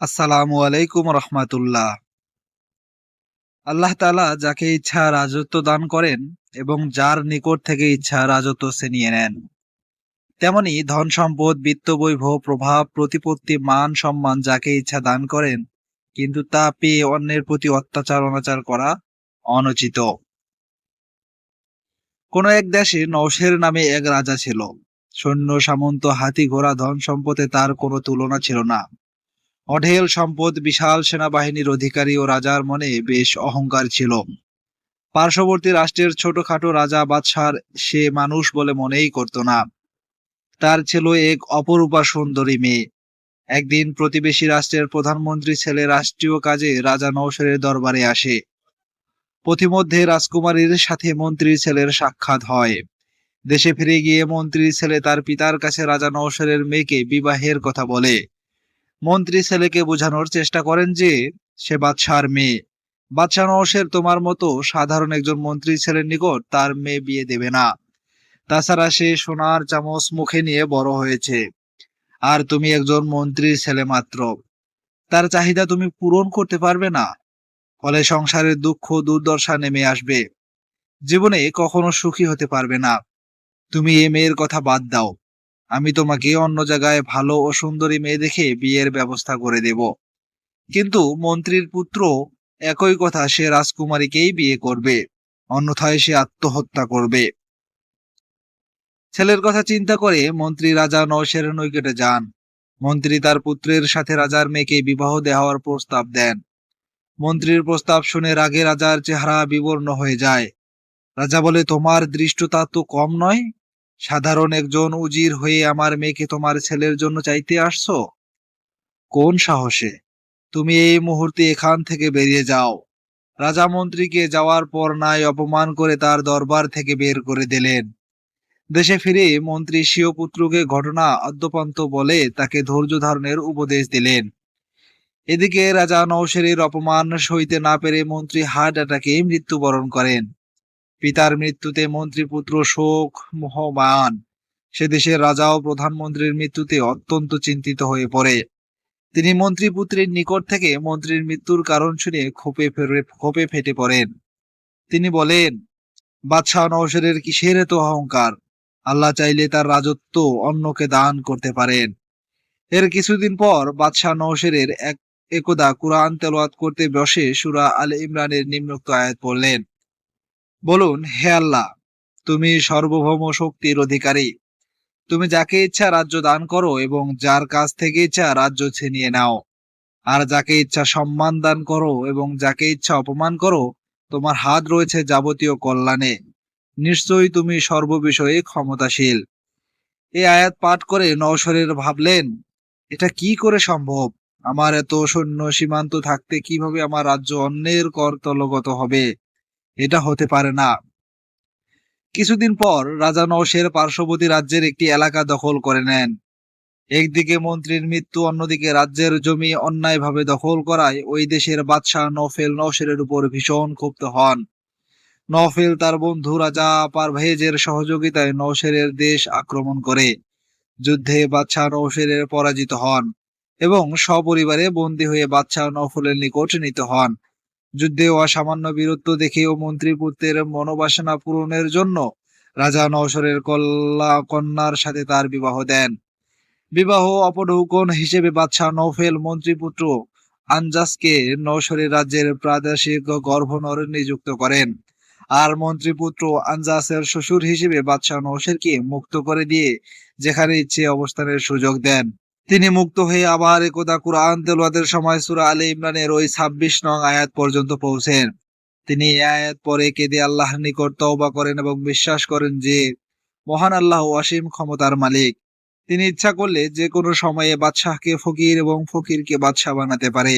আসসালামু আলাইকুম রহমাতুল্লাহ। আল্লাহ তালা যাকে ইচ্ছা রাজত্ব দান করেন এবং যার নিকট থেকে ইচ্ছা রাজত্ব ছিনিয়ে নেন। তেমনি ধন সম্পদ, বিত্ত বৈভব, প্রভাব, প্রতিপত্তি, মান সম্মান যাকে ইচ্ছা দান করেন, কিন্তু তা পেয়ে অন্যের প্রতি অত্যাচার, অনাচার করা অনুচিত। কোন এক দেশে নৌশের নামে এক রাজা ছিল। সৈন্য, সামন্ত, হাতি, ঘোড়া, ধন সম্পদে তার কোনো তুলনা ছিল না। অঢেল সম্পদ বিশাল সেনাবাহিনীর অধিকারী ও রাজার মনে বেশ অহংকার ছিল। পার্শ্ববর্তী রাষ্ট্রের ছোটখাটো রাজা বাদশার সে মানুষ বলে মনেই করত না। তার ছিল এক অপরূপা সুন্দরী মেয়ে। একদিন প্রতিবেশী রাষ্ট্রের প্রধানমন্ত্রী ছেলে রাষ্ট্রীয় কাজে রাজা নৌসরের দরবারে আসে। পথিমধ্যে রাজকুমারীর সাথে মন্ত্রীর ছেলের সাক্ষাৎ হয়। দেশে ফিরে গিয়ে মন্ত্রীর ছেলে তার পিতার কাছে রাজা নৌসরের মেয়েকে বিবাহের কথা বলে। মন্ত্রী ছেলেকে বোঝানোর চেষ্টা করেন যে, সে বাদশার মেয়ে। বাদশাহ নওশের তোমার মতো সাধারণ একজন মন্ত্রী ছেলের নিকট তার মেয়ে বিয়ে দেবে না। তাছাড়া সে সোনার চামচ মুখে নিয়ে বড় হয়েছে। আর তুমি একজন মন্ত্রীর ছেলে মাত্র। তার চাহিদা তুমি পূরণ করতে পারবে না, ফলে সংসারের দুঃখ দুর্দশা নেমে আসবে। জীবনে কখনো সুখী হতে পারবে না। তুমি এ মেয়ের কথা বাদ দাও। আমি তোমাকে অন্য জায়গায় ভালো ও সুন্দরী মেয়ে দেখে বিয়ের ব্যবস্থা করে দেব। কিন্তু মন্ত্রীর পুত্র একই কথা সে রাজকুমারীকেই বিয়ে করবে, অন্যথায় সে আত্মহত্যা করবে। ছেলের কথা চিন্তা করে মন্ত্রী রাজা নৌশের নৈকটে যান। মন্ত্রী তার পুত্রের সাথে রাজার মেয়েকে বিবাহ দেওয়ার প্রস্তাব দেন। মন্ত্রীর প্রস্তাব শুনে রাগে রাজার চেহারা বিবর্ণ হয়ে যায়। রাজা বলে, তোমার দৃষ্টতা তো কম নয় সাধারণ একজন উজির হয়ে আমার মেয়েকে তোমার ছেলের জন্য চাইতে আসছো? কোন সাহসে? তুমি এই মুহূর্তে এখান থেকে বেরিয়ে যাও। রাজা মন্ত্রীকে যাওয়ার পর নাই অপমান করে তার দরবার থেকে বের করে দিলেন। দেশে ফিরে মন্ত্রী স্বীয় পুত্রকে ঘটনা আদ্যপান্ত বলে তাকে ধৈর্য ধারণের উপদেশ দিলেন। এদিকে রাজা নৌশেরের অপমান সইতে না পেরে মন্ত্রী হার্ট অ্যাটাকে মৃত্যুবরণ করেন। পিতার মৃত্যুতে মন্ত্রীপুত্র শোক মোহমান সে দেশের রাজা ও প্রধানমন্ত্রীর মৃত্যুতে অত্যন্ত চিন্তিত হয়ে পড়ে। তিনি মন্ত্রীপুত্রের নিকট থেকে মন্ত্রীর মৃত্যুর কারণ শুনে ক্ষোপে ফেরে ক্ষোপে ফেটে পড়েন। তিনি বলেন, বাদশাহ নওশেরের কিসের এত অহংকার? আল্লাহ চাইলে তার রাজত্ব অন্যকে দান করতে পারেন। এর কিছুদিন পর বাদশাহ নওশেরের এক, একদা কুরআন তেলাওয়াত করতে বসে সুরা আল ইমরানের নিম্নোক্ত আয়াত পড়লেন। বলুন, হে আল্লাহ, তুমি সর্বভৌম শক্তির অধিকারী। তুমি যাকে ইচ্ছা রাজ্য দান করো এবং যার কাছ থেকে ইচ্ছা রাজ্য ছিনিয়ে নাও। আর যাকে ইচ্ছা সম্মান দান করো এবং যাকে ইচ্ছা অপমান করো, তোমার হাত রয়েছে যাবতীয় কল্যাণে। নিশ্চয়ই তুমি সর্ববিষয়ে ক্ষমতাশীল। এই আয়াত পাঠ করে নওশরের ভাবলেন, এটা কি করে সম্ভব? আমার এত সৈন্য সীমান্ত থাকতে কীভাবে আমার রাজ্য অন্যের করতলগত হবে? এটা হতে পারে না। কিছুদিন পর রাজা নওশের পার্শ্ববর্তী রাজ্যের একটি এলাকা দখল করে নেন। একদিকে মন্ত্রীর মৃত্যু, অন্যদিকে রাজ্যের জমি অন্যায়ভাবে দখল করায় ওই দেশের বাদশাহ নফেল নওশেরের উপর ভীষণ ক্ষুব্ধ হন। নফেল তার বন্ধু রাজা পারভেজের সহযোগিতায় নওশেরের দেশ আক্রমণ করে। যুদ্ধে বাদশাহ নওশেরের পরাজিত হন এবং সপরিবারে বন্দী হয়ে বাদশাহ নফলের নিকট নিত হন। যুদ্ধে অসামান্য বীরত্ব দেখে ও মন্ত্রী পুত্রের মনোবাসনা পূরণের জন্য রাজা নওশরের কল্লা কন্যার সাথে তার বিবাহ দেন। বিবাহ অপঢৌকন হিসেবে বাদশাহ নৌফেল মন্ত্রীপুত্র আনজাসকে নৌশরের রাজ্যের প্রাদেশিক গভর্নর নিযুক্ত করেন আর মন্ত্রীপুত্র আনজাসের শ্বশুর হিসেবে বাদশাহ নৌশেরকে মুক্ত করে দিয়ে যেখানে ইচ্ছে অবস্থানের সুযোগ দেন। তিনি মুক্ত হয়ে আবার একদা কুরআন তেলাওয়াতের সময় সুরা আলে ইমরানের ওই 26 নং আয়াত পর্যন্ত পৌঁছেন। তিনি এই আয়াত পরে কেঁদে আল্লাহর নিকট তওবা করেন এবং বিশ্বাস করেন যে, মহান আল্লাহ অসীম ক্ষমতার মালিক। তিনি ইচ্ছা করলে যে কোনো সময়ে বাদশাহকে ফকির এবং ফকিরকে বাদশাহ বানাতে পারে।